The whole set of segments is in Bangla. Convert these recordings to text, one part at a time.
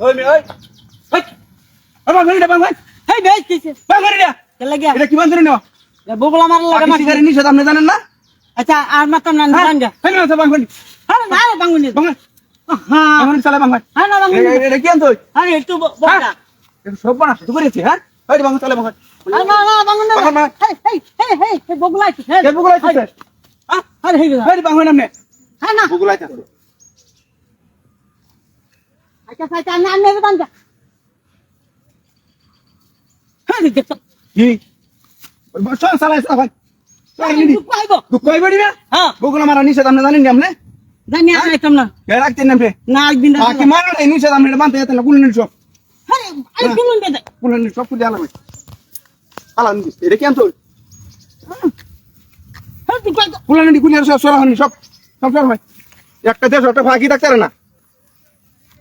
ওই ওই। ওই আমার ঘরে বাং ভাই হেই বেশ কিছে বাং ঘরে দিয়া কে লাগিয়া? এটা কি বান্ধরে নেওয়া? বগুলা মারার লাগে মারছি। শিকারের নিষেধ আপনি জানেন না? আচ্ছা আর মাতাম না হ্যাঁ জানগা হ্যাঁ না বাং ঘরে আরে না রে বাঙ্গুনি বাং হ্যাঁ বাং চালা বাং ভাই হ্যাঁ না বাঙ্গুনি এটা কি আনতো আরে একটু ব- বড়টা এটা সব বানা শুরু করেছে হ্যাঁ? ওই বাং চালা বাং আরে না না বাঙ্গুনি বাং ভাই হেই হেই হেই হেই হেই বগুলা আছে কে বুকুলাই আছে আরে হেই গেলা ওই বাং ভাই নামনে। হ্যাঁ না। বুকুলাই আছে আচ্ছা আচ্ছা আমি আমি নেবে। বাঙ্গা হ্যাঁ দেখো কি চল চালা আছে ভাই চল নিদি তুই পাইবো তুই কই বড়ি না হ্যাঁ হ্যাঁ। হয়। একটা দেশ একটা ফাঁকি থাকতে না চালা সরা হনি আরে আরে শুনুন বাবা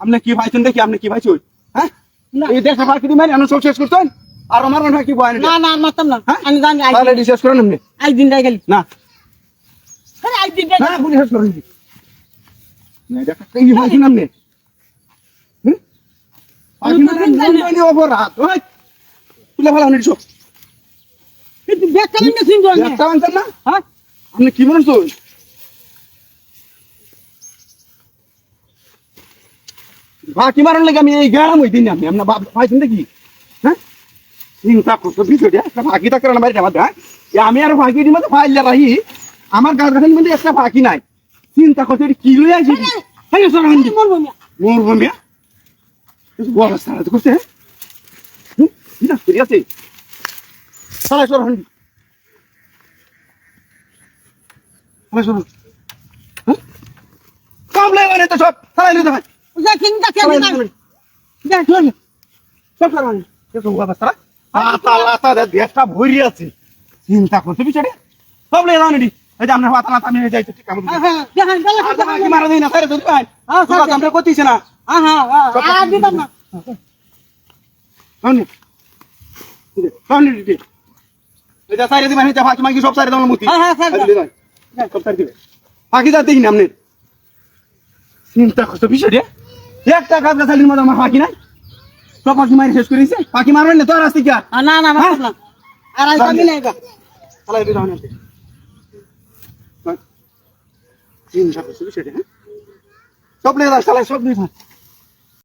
আপনি কি ভাইছেন দেখি আপনি কি ভাইছেন? হ্যাঁ? না। এই দেশে সব শেষ করতেন আর আমার মনে হয় কি বয় না না মাতাম না। হ্যাঁ? আমি জানি তাহলে করেন আপনি। গেলি। না। আরে করেন কি না এটা কি ভাইছেন আপনি? হুম? ফাঁকি মানে অপরাধ। ওই তুলে হনি সব না না? হ্যাঁ? আপনি কি মনে ফাঁকি মারার লাগে আমি এই গেলাম ওই দিন আপনি আপনার ভাইছেন দেখি হ্যাঁ? চিন্তা করতো বিষয়টা একটা ফাঁকি না বাড়িটা আমাদের হ্যাঁ? আমি আর ফাঁকি দিই মধ্যে ফাইল রাহি আমার গাছ গাছের মধ্যে একটা ফাঁকি নাই। চিন্তা করতে কি লই আসি হ্যাঁ সর হান্ডি। মরবো না মোর বন্ধু বড় সারা তো করছে হুম? ঠিক আছে সারা সর হান্ডি সারা সর হ্যাঁ? কামলে মানে তো সব সারা নিতে হয়। চিন্তা করতে বিচারে সব লে দাও নি এই যে আমরা হাতা লাতা আমি যাইতে ঠিক আছে হ্যাঁ দেখেন কি মারা দেই না সারা তো ভাই হ্যাঁ, স্যার। আমরা করতেছ না হ্যাঁ হ্যাঁ আর দিতাম না Tony. Tony দিদি। এই যে সাইরে দিবেন, এই যে ফাঁকি মাকি সব সাইরে দেওয়ার মতি। হ্যাঁ, হ্যাঁ, স্যার, এই যে দিবেন। সব সাইরে দিবেন। ফাঁকি যা দেখি না আপনি। চিন্তা করছ বিষয়। একটা কাজ গাছালির মধ্যে আমার পাখি নাই। তো পাখি মারি শেষ করেছে। পাখি মারবেন না, তো আর আসতে কি না না না আর আইতাম না এটা চালাই দিতে হবে না। চিন্তা করছ বিষয় রে, হ্যাঁ? সব নিয়ে সব দাও।